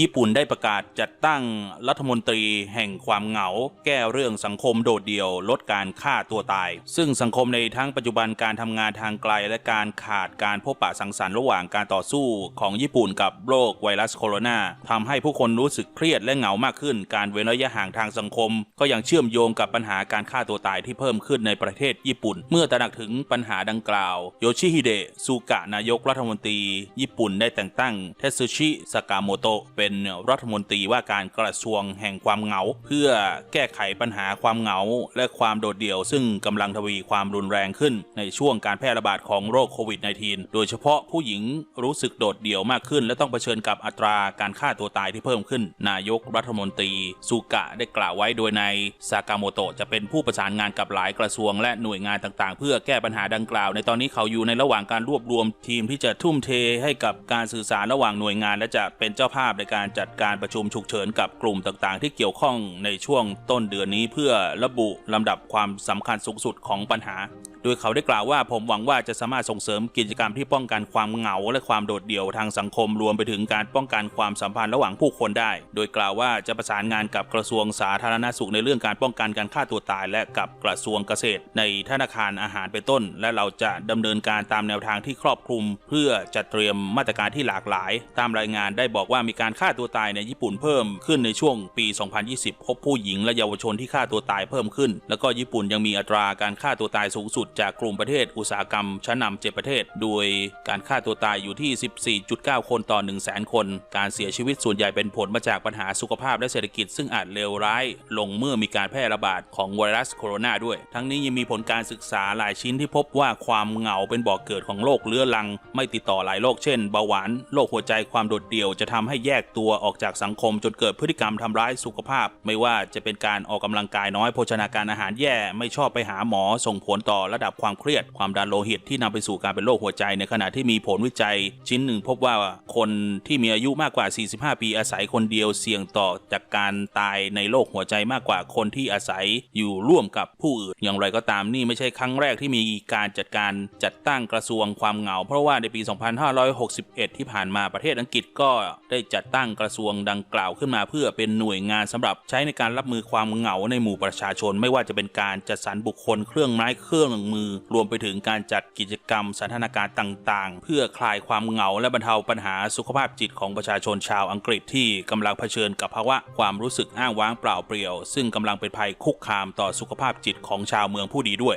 ญี่ปุ่นได้ประกาศจัดตั้งรัฐมนตรีแห่งความเหงา แก้เรื่องสังคมโดดเดี่ยว ลดการฆ่าตัวตาย ซึ่งสังคมในทั้งปัจจุบันการทำงานทางไกล และการขาดการพบปะสังสรรค์ระหว่างการต่อสู้ของญี่ปุ่นกับโรคไวรัสโคโรนาทำให้ผู้คนรู้สึกเครียดและเหงามากขึ้น การเว้นระยะห่างทางสังคม ก็ยังเชื่อมโยงกับปัญหาการฆ่าตัวตายที่เพิ่มขึ้นในประเทศญี่ปุ่น เมื่อตระหนักถึงปัญหาดังกล่าว โยชิฮิเดะซูกะนายกรัฐมนตรี ญี่ปุ่นได้แต่งตั้งเทสึชิสากาโมโตะเป็นรัฐมนตรีว่าการกระทรวงแห่งความเหงา เพื่อแก้ไขปัญหาความเหงา และความโดดเดี่ยว ซึ่งกำลังทวีความรุนแรงขึ้น ในช่วงการแพร่ระบาดของโรคโควิด -19 โดยเฉพาะผู้หญิงรู้สึกโดดเดี่ยวมากขึ้น และต้องเผชิญกับอัตราการฆ่าตัวตายที่เพิ่มขึ้น นายกรัฐมนตรีซูกะได้กล่าวไว้โดยนายซากาโมโตะจะเป็นผู้ประสานงานกับหลายกระทรวงและหน่วยงานต่างๆ เพื่อแก้ปัญหาดังกล่าว ในตอนนี้เขาอยู่ในระหว่างการรวบรวมทีมที่จะทุ่มเทให้กับการสื่อสารระหว่างหน่วยงาน และจะเป็นเจ้าภาพในการการจัดการประชุมฉุกเฉินกับกลุ่มต่างๆ ที่เกี่ยวข้องในช่วงต้นเดือนนี้เพื่อระบุลำดับความสำคัญสูงสุดของปัญหา ดยเขาได้กล่าวว่าผมหวังว่าจะสามารถส่งเสริมกิจกรรมที่ป้องกันความเหงา และความโดดเดี่ยวทางสังคมรวมไปถึงการป้องกันความสัมพันธ์ระหว่างผู้คนได้ โดยกล่าวว่าจะประสานงานกับกระทรวงสาธารณสุขในเรื่องการป้องกันการฆ่าตัวตาย และกับกระทรวงเกษตร ในธนาคารอาหารเป็นต้น และเราจะดำเนินการตามแนวทางที่ครอบคลุม เพื่อจัดเตรียมมาตรการที่หลากหลาย ตามรายงานได้บอกว่ามีการฆ่าตัวตายในญี่ปุ่นเพิ่มขึ้นในช่วงปี 2020 พบผู้หญิงและเยาวชนที่ฆ่าตัวตายเพิ่มขึ้น แล้วก็ญี่ปุ่นยังมีอัตราการฆ่าตัวตายสูงสุดจากกลุ่มประเทศอุตสาหกรรมชั้นนำเจ็ดประเทศ โดยการฆ่าตัวตายอยู่ที่ 14.9 คนต่อ 1 0 0 0 0แสนคน การเสียชีวิตส่วนใหญ่เป็นผลมาจากปัญหาสุขภาพและเศรษฐกิจซึ่งอาจเลวร้าย ลงเมื่อมีการแพร่ระบาดของไวรัสโคโรนาด้วย ทั้งนี้ยังมีผลการศึกษาหลายชิ้นที่พบว่าความเหงาเป็นบ่อกเกิดของโรคเรื้อรัง ไม่ติดต่อหลายโรคเช่นเบาหวานโรคหัวใจความโดดเดี่ยวจะทำให้แยกตัวออกจากสังคมจนเกิดพฤติกรรมทำร้ายสุขภาพ ไม่ว่าจะเป็นการออกกำลังกายน้อยโภชนาการอาหารแย่ไม่ชอบไปหาหมอส่งผลต่อระดับความเครียดความดันโลหิตที่นำไปสู่การเป็นโรคหัวใจ ในขณะที่มีผลวิจัย ชิ้นหนึ่งพบว่าคนที่มีอายุมากกว่า 45 ปีอาศัยคนเดียวเสี่ยงต่อจากการตายในโรคหัวใจมากกว่าคนที่อาศัยอยู่ร่วมกับผู้อื่น อย่างไรก็ตามนี่ไม่ใช่ครั้งแรกที่มีการจัดการจัดตั้งกระทรวงความเหงา เพราะว่าในปี 2561 ที่ผ่านมาประเทศอังกฤษก็ได้จัดตั้งกระทรวงดังกล่าวขึ้นมาเพื่อเป็นหน่วยงานสำหรับใช้ในการรับมือความเหงาในหมู่ประชาชน ไม่ว่าจะเป็นการจัดสรรบุคคลเครื่องไม้เครื่องมือ รวมไปถึงการจัดกิจกรรมสถานการณ์ต่างๆ เพื่อคลายความเหงาและบรรเทาปัญหาสุขภาพจิตของประชาชนชาวอังกฤษที่กำลังเผชิญกับภาวะความรู้สึกอ้างว้างเปล่าเปลี่ยว ซึ่งกำลังเป็นภัยคุกคามต่อสุขภาพจิตของชาวเมืองผู้ดีด้วย